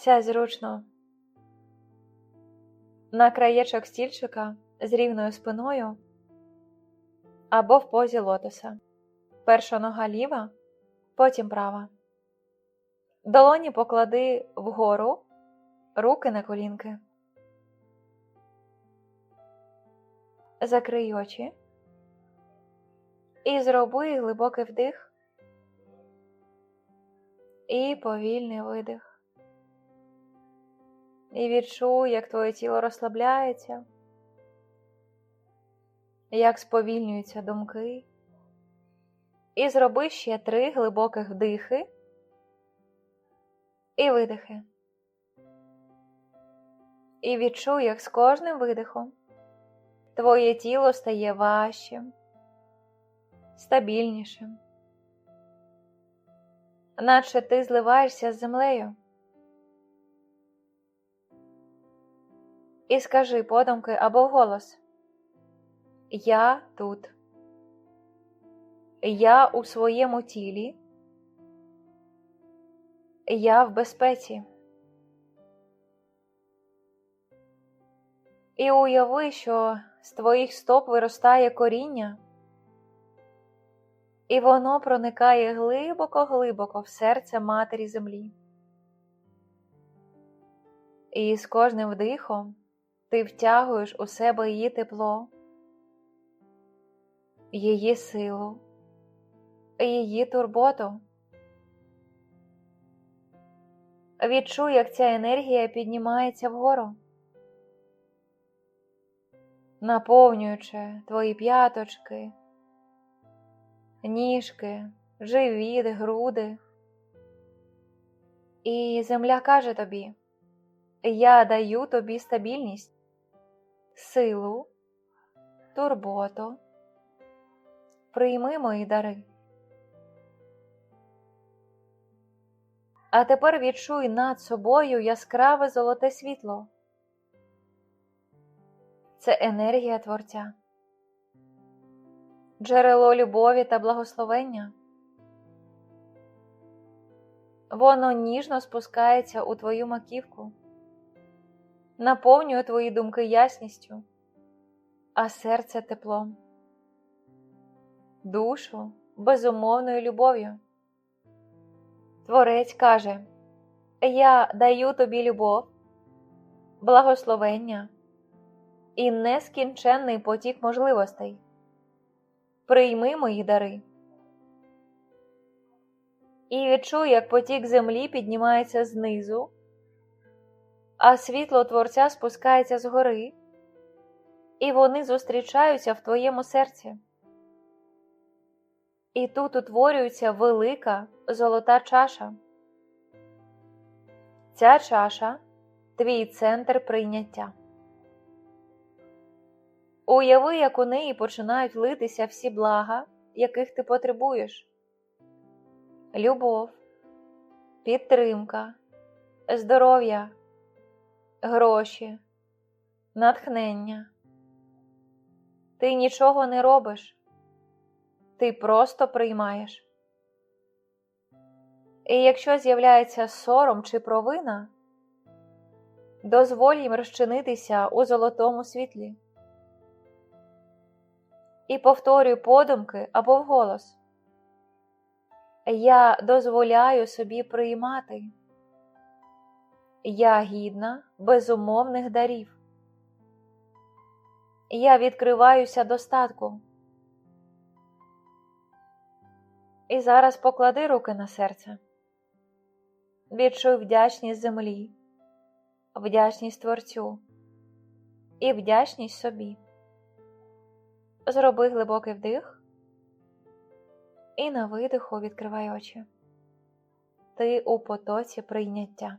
Сядь зручно. На краєчок стільчика з рівною спиною або в позі лотоса. Перша нога ліва, потім права. Долоні поклади вгору, руки на колінки. Закрий очі і зроби глибокий вдих і повільний видих. І відчуй, як твоє тіло розслабляється, як сповільнюються думки. І зроби ще три глибоких вдихи і видихи. І відчуй, як з кожним видихом твоє тіло стає важчим, стабільнішим, наче ти зливаєшся з землею. І скажи подумки або вголос Я тут. Я у своєму тілі. Я в безпеці. І уяви, що з твоїх стоп виростає коріння, і воно проникає глибоко-глибоко в серце Матері Землі. І з кожним вдихом ти втягуєш у себе її тепло, її силу, її турботу. Відчуй, як ця енергія піднімається вгору, наповнюючи твої п'яточки, ніжки, живіт, груди. І земля каже тобі: Я даю тобі стабільність, силу, турботу, прийми мої дари. А тепер відчуй над собою яскраве золоте світло. Це енергія Творця, джерело любові та благословення. Воно ніжно спускається у твою маківку, наповнює твої думки ясністю, а серце теплом, душу безумовною любов'ю. Творець каже: Я даю тобі любов, благословення і нескінченний потік можливостей. Прийми мої дари. І відчуй, як потік землі піднімається знизу, а світло Творця спускається згори, і вони зустрічаються в твоєму серці. І тут утворюється велика золота чаша. Ця чаша твій центр прийняття. Уяви, як у неї починають литися всі блага, яких ти потребуєш: любов, підтримка, здоров'я, гроші, натхнення. Ти нічого не робиш, ти просто приймаєш. І якщо з'являється сором чи провина, дозволь їм розчинитися у золотому світлі. І повторюй подумки або вголос. Я дозволяю собі приймати. Я гідна безумовних дарів. Я відкриваюся достатку. І зараз поклади руки на серце. Відчуй вдячність землі, вдячність Творцю і вдячність собі. Зроби глибокий вдих і на видиху відкривай очі. Ти у потоці прийняття.